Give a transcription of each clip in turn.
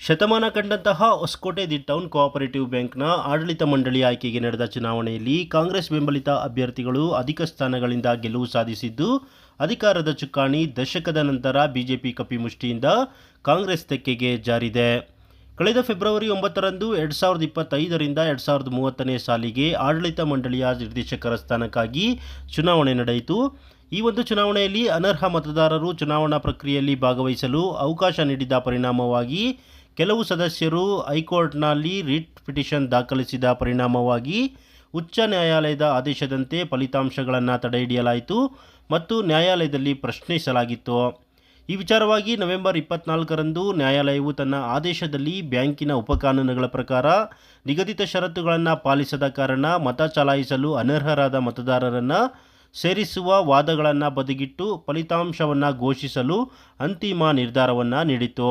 ಶತಮಾನ ಕಂಡಂತಹ Hosakote the town cooperative ಬ್ಯಾಂಕ್ನ ಆಡಳಿತ ಮಂಡಳಿ ಆಯ್ಕೆಗೆ ನಡೆದ ಚುನಾವಣೆಯಲ್ಲಿ ಕಾಂಗ್ರೆಸ್ ಬೆಂಬಲಿತ ಅಭ್ಯರ್ಥಿಗಳು ಅಧಿಕ ಸ್ಥಾನಗಳಿಂದ ಗೆಲುವು ಸಾಧಿಸಿದ್ದು, ಅಧಿಕಾರದ ಚುಕ್ಕಾಣಿ ದಶಕದ ನಂತರ ಬಿಜೆಪಿ ಕಪಿಮುಷ್ಟಿಯಿಂದ ಕಾಂಗ್ರೆಸ್ ತೆಕ್ಕೆಗೆ ಜಾರಿದೆ. ಕಳೆದ ಫೆಬ್ರವರಿ ಒಂಬತ್ತರಂದು ಎರಡು ಸಾವಿರದ ಇಪ್ಪತ್ತೈದರಿಂದ ಎರಡು ಸಾವಿರದ ಮೂವತ್ತನೇ ಸಾಲಿಗೆ ಆಡಳಿತ ಮಂಡಳಿಯ ನಿರ್ದೇಶಕರ ಸ್ಥಾನಕ್ಕಾಗಿ ಚುನಾವಣೆ ನಡೆಯಿತು. ಈ ಒಂದು ಚುನಾವಣೆಯಲ್ಲಿ ಅನರ್ಹ ಮತದಾರರು ಚುನಾವಣಾ ಪ್ರಕ್ರಿಯೆಯಲ್ಲಿ ಭಾಗವಹಿಸಲು ಅವಕಾಶ ನೀಡಿದ ಪರಿಣಾಮವಾಗಿ ಕೆಲವು ಸದಸ್ಯರು ಹೈಕೋರ್ಟ್ನಲ್ಲಿ ರಿಟ್ ಪಿಟಿಷನ್ ದಾಖಲಿಸಿದ ಪರಿಣಾಮವಾಗಿ ಉಚ್ಚ ನ್ಯಾಯಾಲಯದ ಆದೇಶದಂತೆ ಫಲಿತಾಂಶಗಳನ್ನು ತಡೆಹಿಡಿಯಲಾಯಿತು ಮತ್ತು ನ್ಯಾಯಾಲಯದಲ್ಲಿ ಪ್ರಶ್ನಿಸಲಾಗಿತ್ತು. ಈ ವಿಚಾರವಾಗಿ ನವೆಂಬರ್ ಇಪ್ಪತ್ನಾಲ್ಕರಂದು ನ್ಯಾಯಾಲಯವು ತನ್ನ ಆದೇಶದಲ್ಲಿ ಬ್ಯಾಂಕಿನ ಉಪಕಾನೂನುಗಳ ಪ್ರಕಾರ ನಿಗದಿತ ಷರತ್ತುಗಳನ್ನು ಪಾಲಿಸದ ಕಾರಣ ಮತ ಚಲಾಯಿಸಲು ಅನರ್ಹರಾದ ಮತದಾರರನ್ನು ಸೇರಿಸುವ ವಾದಗಳನ್ನು ಬದಿಗಿಟ್ಟು ಫಲಿತಾಂಶವನ್ನು ಘೋಷಿಸಲು ಅಂತಿಮ ನಿರ್ಧಾರವನ್ನು ನೀಡಿತು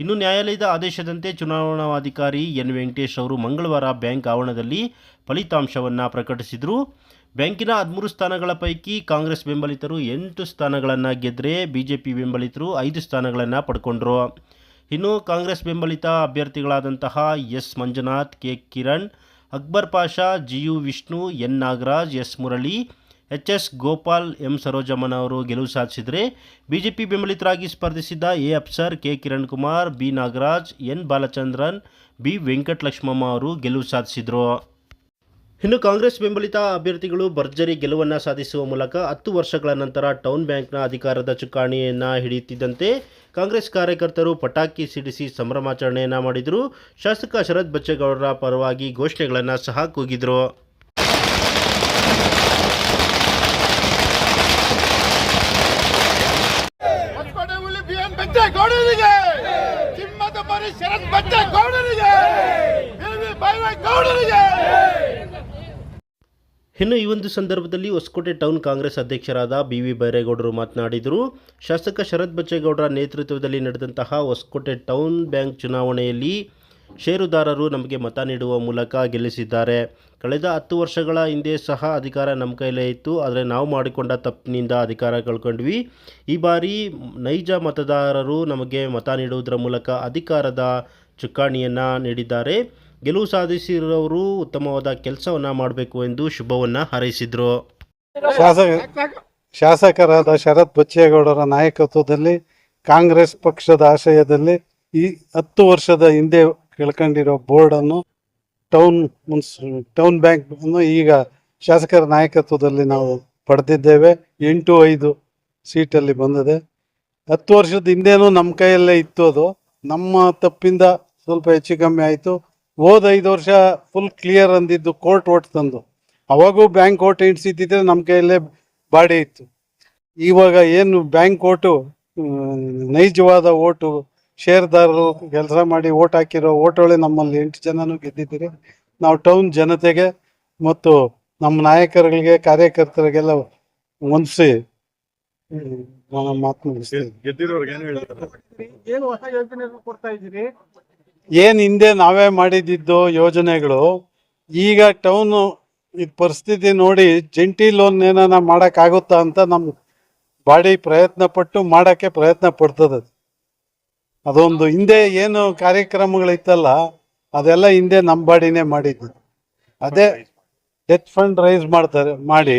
ಇನ್ನು ನ್ಯಾಯಾಲಯದ ಆದೇಶದಂತೆ ಚುನಾವಣಾಧಿಕಾರಿ ಎನ್ ವೆಂಕಟೇಶ್ ಅವರು ಮಂಗಳವಾರ ಬ್ಯಾಂಕ್ ಆವರಣದಲ್ಲಿ ಫಲಿತಾಂಶವನ್ನು ಪ್ರಕಟಿಸಿದರು. ಬ್ಯಾಂಕಿನ ಹದಿಮೂರು ಸ್ಥಾನಗಳ ಪೈಕಿ ಕಾಂಗ್ರೆಸ್ ಬೆಂಬಲಿತರು ಎಂಟು ಸ್ಥಾನಗಳನ್ನು ಗೆದ್ದರೆ ಬಿಜೆಪಿ ಬೆಂಬಲಿತರು ಐದು ಸ್ಥಾನಗಳನ್ನು ಪಡ್ಕೊಂಡ್ರು. ಇನ್ನು ಕಾಂಗ್ರೆಸ್ ಬೆಂಬಲಿತ ಅಭ್ಯರ್ಥಿಗಳಾದಂತಹ S Manjunath, K Kiran, Akbar Pasha, G U Vishnu, N Nagaraj, S Murali H S Gopal M ಸರೋಜಮ್ಮನವರು ಗೆಲುವು ಸಾಧಿಸಿದರೆ ಬಿಜೆಪಿ ಬೆಂಬಲಿತರಾಗಿ ಸ್ಪರ್ಧಿಸಿದ್ದ A Afsar K Kiran Kumar, B Nagaraj, N Balachandran, B Venkatalakshmamma ಅವರು ಗೆಲುವು ಸಾಧಿಸಿದರು. ಇನ್ನು ಕಾಂಗ್ರೆಸ್ ಬೆಂಬಲಿತ ಅಭ್ಯರ್ಥಿಗಳು ಭರ್ಜರಿ ಗೆಲುವನ್ನು ಸಾಧಿಸುವ ಮೂಲಕ ಹತ್ತು ವರ್ಷಗಳ ನಂತರ ಟೌನ್ ಬ್ಯಾಂಕ್ನ ಅಧಿಕಾರದ ಚುಕ್ಕಾಣಿಯನ್ನು ಹಿಡಿಯುತ್ತಿದ್ದಂತೆ ಕಾಂಗ್ರೆಸ್ ಕಾರ್ಯಕರ್ತರು ಪಟಾಕಿ ಸಿಡಿಸಿ ಸಂಭ್ರಮಾಚರಣೆಯನ್ನು ಮಾಡಿದರು. ಶಾಸಕ ಶರತ್ ಬಚ್ಚೇಗೌಡರ ಪರವಾಗಿ ಘೋಷಣೆಗಳನ್ನು ಸಹ ಕೂಗಿದರು ಹೊಸಕೋಟೆ ಹುಲಿ ಬಿ ಎನ್ ಬೆಚ್ಚೇಗೌಡರಿಗೆ ಚಿಮ್ಮದ ಮರಿ ಶರತ್ ಬಟ್ಟೆ ಗೌಡರಿಗೆ. ಗೌಡರಿಗೆ. ಇನ್ನು ಈ ಒಂದು ಸಂದರ್ಭದಲ್ಲಿ ಹೊಸಕೋಟೆ ಟೌನ್ ಕಾಂಗ್ರೆಸ್ ಅಧ್ಯಕ್ಷರಾದ ಬಿ ವಿ ಬೈರೇಗೌಡರು ಮಾತನಾಡಿದರು. ಶಾಸಕ ಶರತ್ ಬಚ್ಚೇಗೌಡರ ನೇತೃತ್ವದಲ್ಲಿ ನಡೆದಂತಹ ಹೊಸಕೋಟೆ ಟೌನ್ ಬ್ಯಾಂಕ್ ಚುನಾವಣೆಯಲ್ಲಿ ಷೇರುದಾರರು ನಮಗೆ ಮತ ನೀಡುವ ಮೂಲಕ ಗೆಲ್ಲಿಸಿದ್ದಾರೆ. ಕಳೆದ ಹತ್ತು ವರ್ಷಗಳ ಹಿಂದೆ ಸಹ ಅಧಿಕಾರ ನಮ್ಮ ಕೈಲೇ ಇತ್ತು. ಆದರೆ ನಾವು ಮಾಡಿಕೊಂಡ ತಪ್ಪಿನಿಂದ ಅಧಿಕಾರ ಕಳ್ಕೊಂಡ್ವಿ. ಈ ಬಾರಿ ನೈಜ ಮತದಾರರು ನಮಗೆ ಮತ ನೀಡುವುದರ ಮೂಲಕ ಅಧಿಕಾರದ ಚುಕ್ಕಾಣಿಯನ್ನು ನೀಡಿದ್ದಾರೆ. ಗೆಲುವು ಸಾಧಿಸಿರುವವರು ಉತ್ತಮವಾದ ಕೆಲಸವನ್ನು ಮಾಡಬೇಕು ಎಂದು ಶುಭವನ್ನು ಹಾರೈಸಿದರು. ಶಾಸಕ ಶಾಸಕರಾದ ಶರತ್ ಬಚ್ಚೇಗೌಡರ ನಾಯಕತ್ವದಲ್ಲಿ ಕಾಂಗ್ರೆಸ್ ಪಕ್ಷದ ಆಶಯದಲ್ಲಿ ಈ ಹತ್ತು ವರ್ಷದ ಹಿಂದೆ ಕೆಳ್ಕೊಂಡಿರೋ ಬೋರ್ಡನ್ನು ಟೌನ್ ಮುನ್ಸ್, ಟೌನ್ ಬ್ಯಾಂಕ್ ಅನ್ನು ಈಗ ಶಾಸಕರ ನಾಯಕತ್ವದಲ್ಲಿ ನಾವು ಪಡೆದಿದ್ದೇವೆ. ಎಂಟು ಐದು ಸೀಟಲ್ಲಿ ಬಂದಿದೆ. ಹತ್ತು ವರ್ಷದ ಹಿಂದೆನೂ ನಮ್ಮ ಕೈಯಲ್ಲೇ ಇತ್ತು ಅದು. ನಮ್ಮ ತಪ್ಪಿಂದ ಸ್ವಲ್ಪ ಹೆಚ್ಚು ಕಮ್ಮಿ ಆಯಿತು. ಹೋದ ಐದು ವರ್ಷ ಫುಲ್ ಕ್ಲಿಯರ್ ಅಂದಿದ್ದು ಕೋರ್ಟ್ ಓಟ್ ತಂದು. ಅವಾಗೂ ಬ್ಯಾಂಕ್ ಓಟ್ ಇಡ್ಸಿದ್ದಿದ್ರೆ ನಮ್ಮ ಕೈಯಲ್ಲೇ ಬಾಡಿ ಇತ್ತು. ಇವಾಗ ಏನು ಬ್ಯಾಂಕ್ ಓಟು ನೈಜವಾದ ಓಟು ಷೇರ್ದಾರರು ಕೆಲಸ ಮಾಡಿ ಓಟ್ ಹಾಕಿರೋ ಓಟೊಳೆ ನಮ್ಮಲ್ಲಿ ಎಂಟು ಜನನೂ ಗೆದ್ದಿದ್ದೀರಿ. ನಾವು ಟೌನ್ ಜನತೆಗೆ ಮತ್ತು ನಮ್ಮ ನಾಯಕರುಗಳಿಗೆ ಕಾರ್ಯಕರ್ತರಿಗೆಲ್ಲ ಹೊಂದಿಸಿ ಏನು ಹಿಂದೆ ನಾವೇ ಮಾಡಿದ್ದು ಯೋಜನೆಗಳು ಈಗ ಟೌನ್ ಇದ್ ಪರಿಸ್ಥಿತಿ ನೋಡಿ ಜಂಟಿ ಲೋನ್ ಏನಾರ ಮಾಡಕ್ ಆಗುತ್ತಾ ಅಂತ ನಮ್ ಬಾಡಿ ಪ್ರಯತ್ನ ಪಟ್ಟು ಮಾಡಕ್ಕೆ ಪ್ರಯತ್ನ ಪಡ್ತದ. ಅದು. ಅದೊಂದು ಹಿಂದೆ ಏನು ಕಾರ್ಯಕ್ರಮಗಳಿತ್ತಲ್ಲ, ಅದೆಲ್ಲ ಹಿಂದೆ ನಮ್ಮ ಬಾಡಿನೇ ಮಾಡಿದ್ದು. ಅದೇ ಡೆತ್ ಫಂಡ್ ರೈಸ್ ಮಾಡ್ತಾರೆ, ಮಾಡಿ,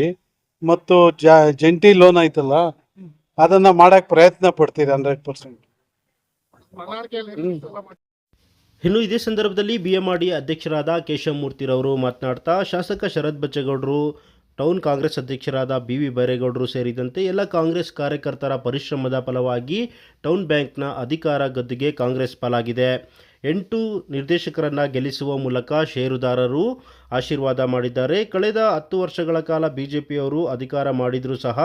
ಮತ್ತು ಜಂಟಿ ಲೋನ್ ಐತಲ್ಲ ಅದನ್ನ ಮಾಡಕ್ ಪ್ರಯತ್ನ ಪಡ್ತೀರಿ ಹಂಡ್ರೆಡ್ ಪರ್ಸೆಂಟ್. ಇನ್ನು ಇದೇ ಸಂದರ್ಭದಲ್ಲಿ ಬಿಎಂಆರ್ಡಿ ಅಧ್ಯಕ್ಷರಾದ ಕೇಶವ ಮೂರ್ತಿರವರು ಮಾತನಾಡ್ತಾ, ಶಾಸಕ ಶರತ್ ಬಚ್ಚೇಗೌಡರು ಟೌನ್ ಕಾಂಗ್ರೆಸ್ ಅಧ್ಯಕ್ಷರಾದ ಬಿ ವಿ ಬೈರೇಗೌಡರು ಸೇರಿದಂತೆ ಎಲ್ಲ ಕಾಂಗ್ರೆಸ್ ಕಾರ್ಯಕರ್ತರ ಪರಿಶ್ರಮದ ಫಲವಾಗಿ ಟೌನ್ ಬ್ಯಾಂಕ್ನ ಅಧಿಕಾರ ಗದ್ದುಗೆ ಕಾಂಗ್ರೆಸ್ ಪಾಲಾಗಿದೆ. ಎಂಟು ನಿರ್ದೇಶಕರನ್ನು ಗೆಲ್ಲಿಸುವ ಮೂಲಕ ಷೇರುದಾರರು ಆಶೀರ್ವಾದ ಮಾಡಿದ್ದಾರೆ. ಕಳೆದ ಹತ್ತು ವರ್ಷಗಳ ಕಾಲ ಬಿ ಜೆ ಪಿಯವರು ಅಧಿಕಾರ ಮಾಡಿದರೂ ಸಹ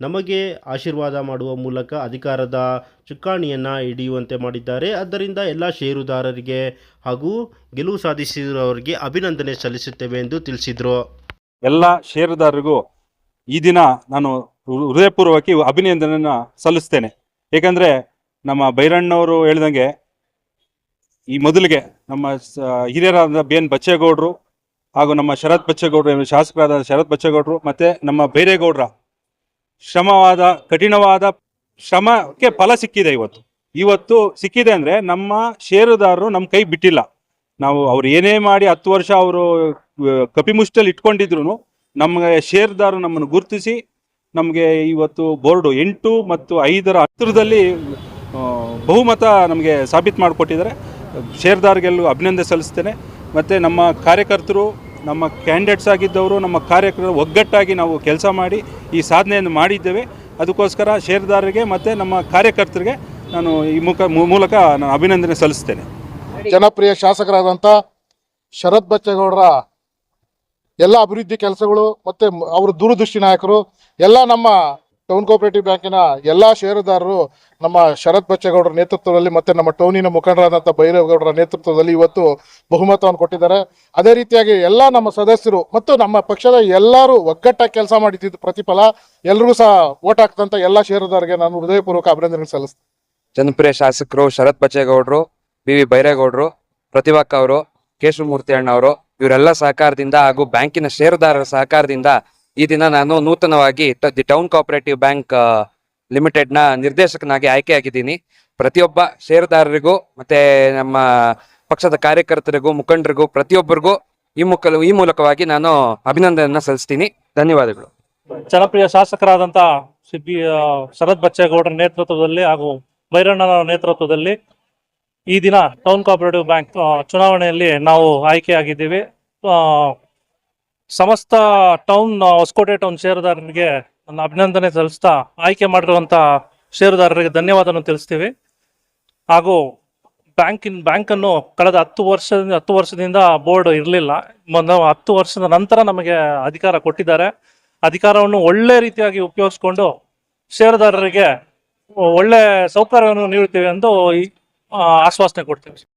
ನಮಗೆ ಆಶೀರ್ವಾದ ಮಾಡುವ ಮೂಲಕ ಅಧಿಕಾರದ ಚುಕ್ಕಾಣಿಯನ್ನು ಹಿಡಿಯುವಂತೆ ಮಾಡಿದ್ದಾರೆ. ಆದ್ದರಿಂದ ಎಲ್ಲ ಷೇರುದಾರರಿಗೆ ಹಾಗೂ ಗೆಲುವು ಸಾಧಿಸಿರುವವರಿಗೆ ಅಭಿನಂದನೆ ಸಲ್ಲಿಸುತ್ತೇವೆ ಎಂದು ತಿಳಿಸಿದರು. ಎಲ್ಲ ಷೇರುದಾರರಿಗೂ ಈ ದಿನ ನಾನು ಹೃದಯಪೂರ್ವಕ ಅಭಿನಂದನೆಯನ್ನು ಸಲ್ಲಿಸ್ತೇನೆ. ಏಕೆಂದರೆ ನಮ್ಮ ಬೈರಣ್ಣವರು ಹೇಳ್ದಂಗೆ ಈ ಮೊದಲಿಗೆ ನಮ್ಮ ಹಿರಿಯರಾದ ಬಿ ಎನ್ ಬಚ್ಚೇಗೌಡರು ಹಾಗೂ ನಮ್ಮ ಶರತ್ ಬಚ್ಚೇಗೌಡರು ಶಾಸಕರಾದ ಶರತ್ ಬಚ್ಚೇಗೌಡರು ಮತ್ತೆ ನಮ್ಮ ಬೈರೇಗೌಡರ ಶ್ರಮವಾದ, ಕಠಿಣವಾದ ಶ್ರಮಕ್ಕೆ ಫಲ ಸಿಕ್ಕಿದೆ ಇವತ್ತು. ಇವತ್ತು ಸಿಕ್ಕಿದೆ ಅಂದರೆ ನಮ್ಮ ಷೇರುದಾರರು ನಮ್ಮ ಕೈ ಬಿಟ್ಟಿಲ್ಲ. ನಾವು ಅವ್ರು ಏನೇ ಮಾಡಿ ಹತ್ತು ವರ್ಷ ಅವರು ಕಪಿಮುಷ್ಟಲ್ಲಿ ಇಟ್ಕೊಂಡಿದ್ರು ನಮಗೆ ಷೇರುದಾರರು ನಮ್ಮನ್ನು ಗುರುತಿಸಿ ನಮಗೆ ಇವತ್ತು ಬೋರ್ಡು ಎಂಟು ಮತ್ತು ಐದರ ಹತ್ತಿರದಲ್ಲಿ ಬಹುಮತ ನಮಗೆ ಸಾಬೀತು ಮಾಡಿಕೊಟ್ಟಿದ್ದಾರೆ. ಷೇರ್ದಾರ್ಗೆಲ್ಲೂ ಅಭಿನಂದನೆ ಸಲ್ಲಿಸ್ತೇನೆ. ಮತ್ತು ನಮ್ಮ ಕಾರ್ಯಕರ್ತರು, ನಮ್ಮ ಕ್ಯಾಂಡಿಡೇಟ್ಸ್ ಆಗಿದ್ದವರು, ನಮ್ಮ ಕಾರ್ಯಕರ್ತರು ಒಗ್ಗಟ್ಟಾಗಿ ನಾವು ಕೆಲಸ ಮಾಡಿ ಈ ಸಾಧನೆಯನ್ನು ಮಾಡಿದ್ದೇವೆ. ಅದಕ್ಕೋಸ್ಕರ ಷೇರ್ದಾರರಿಗೆ ಮತ್ತು ನಮ್ಮ ಕಾರ್ಯಕರ್ತರಿಗೆ ನಾನು ಈ ಮುಖ ಮೂಲಕ ನಾನು ಅಭಿನಂದನೆ ಸಲ್ಲಿಸ್ತೇನೆ. ಜನಪ್ರಿಯ ಶಾಸಕರಾದಂಥ ಶರತ್ ಬಚ್ಚೇಗೌಡರ ಎಲ್ಲ ಅಭಿವೃದ್ಧಿ ಕೆಲಸಗಳು ಮತ್ತೆ ಅವರ ದೂರದೃಷ್ಟಿ ನಾಯಕರು, ಎಲ್ಲ ನಮ್ಮ ಟೌನ್ ಕೋಆಪರೇಟಿವ್ ಬ್ಯಾಂಕಿನ ಎಲ್ಲ ಷೇರುದಾರರು, ನಮ್ಮ ಶರತ್ ಬಚ್ಚೇಗೌಡರ ನೇತೃತ್ವದಲ್ಲಿ ಮತ್ತೆ ನಮ್ಮ ಟೌನಿನ ಮುಖಂಡರಾದಂಥ ಭೈರೇಗೌಡರ ನೇತೃತ್ವದಲ್ಲಿ ಇವತ್ತು ಬಹುಮತವನ್ನು ಕೊಟ್ಟಿದ್ದಾರೆ. ಅದೇ ರೀತಿಯಾಗಿ ಎಲ್ಲ ನಮ್ಮ ಸದಸ್ಯರು ಮತ್ತು ನಮ್ಮ ಪಕ್ಷದ ಎಲ್ಲರೂ ಒಗ್ಗಟ್ಟಾಗಿ ಕೆಲಸ ಮಾಡಿದ್ದು ಪ್ರತಿಫಲ. ಎಲ್ರಿಗೂ ಸಹ ಓಟ್ ಹಾಕ್ತಂತ ಎಲ್ಲ ಷೇರುದಾರರಿಗೆ ನಾನು ಹೃದಯಪೂರ್ವಕ ಅಭಿನಂದನೆ ಸಲ್ಲಿಸ್ತೇನೆ. ಜನಪ್ರಿಯ ಶಾಸಕರು ಶರತ್ ಬಚ್ಚೇಗೌಡರು, ಬಿ ವಿ ಬೈರೇಗೌಡರು ಪ್ರತಿಭಾಕ್ ಅವರು, ಕೇಶವಮೂರ್ತಿ ಅಣ್ಣ ಅವರು ಇವರೆಲ್ಲ ಸಹಕಾರದಿಂದ ಹಾಗೂ ಬ್ಯಾಂಕಿನ ಷೇರುದಾರರ ಸಹಕಾರದಿಂದ ಈ ದಿನ ನಾನು ನೂತನವಾಗಿ ದಿ ಟೌನ್ ಕೋಆಪರೇಟಿವ್ ಬ್ಯಾಂಕ್ ಲಿಮಿಟೆಡ್ನ ನಿರ್ದೇಶಕನಾಗಿ ಆಯ್ಕೆಯಾಗಿದ್ದೀನಿ. ಪ್ರತಿಯೊಬ್ಬ ಷೇರುದಾರರಿಗೂ ಮತ್ತೆ ನಮ್ಮ ಪಕ್ಷದ ಕಾರ್ಯಕರ್ತರಿಗೂ, ಮುಖಂಡರಿಗೂ, ಪ್ರತಿಯೊಬ್ಬರಿಗೂ ಈ ಮುಖ, ಈ ಮೂಲಕವಾಗಿ ನಾನು ಅಭಿನಂದನೆಯನ್ನ ಸಲ್ಲಿಸ್ತೀನಿ. ಧನ್ಯವಾದಗಳು. ಜನಪ್ರಿಯ ಶಾಸಕರಾದಂತಹ ಸಿಬ್ಬಿ ಶರತ್ ಬಚ್ಚೇಗೌಡರ ನೇತೃತ್ವದಲ್ಲಿ ಹಾಗೂ ಭೈರಣ್ಣನ ನೇತೃತ್ವದಲ್ಲಿ ಈ ದಿನ ಟೌನ್ ಕೋಆಪರೇಟಿವ್ ಬ್ಯಾಂಕ್ ಚುನಾವಣೆಯಲ್ಲಿ ನಾವು ಆಯ್ಕೆಯಾಗಿದ್ದೀವಿ. ಸಮಸ್ತ ಟೌನ್ ಹೊಸಕೋಟೆ ಟೌನ್ ಷೇರುದಾರರಿಗೆ ನನ್ನ ಅಭಿನಂದನೆ ಸಲ್ಲಿಸ್ತಾ ಆಯ್ಕೆ ಮಾಡಿರುವಂಥ ಷೇರುದಾರರಿಗೆ ಧನ್ಯವಾದವನ್ನು ತಿಳಿಸ್ತೀವಿ. ಹಾಗೂ ಬ್ಯಾಂಕಿನ ಬ್ಯಾಂಕನ್ನು ಕಳೆದ ಹತ್ತು ವರ್ಷದಿಂದ ಹತ್ತು ವರ್ಷದಿಂದ ಬೋರ್ಡ್ ಇರಲಿಲ್ಲ. ನಾವು ಹತ್ತು ವರ್ಷದ ನಂತರ ನಮಗೆ ಅಧಿಕಾರ ಕೊಟ್ಟಿದ್ದಾರೆ. ಅಧಿಕಾರವನ್ನು ಒಳ್ಳೆ ರೀತಿಯಾಗಿ ಉಪಯೋಗಿಸ್ಕೊಂಡು ಷೇರುದಾರರಿಗೆ ಒಳ್ಳೆ ಸೌಕರ್ಯವನ್ನು ನೀಡುತ್ತೇವೆ ಎಂದು আশ্বাসটা করতে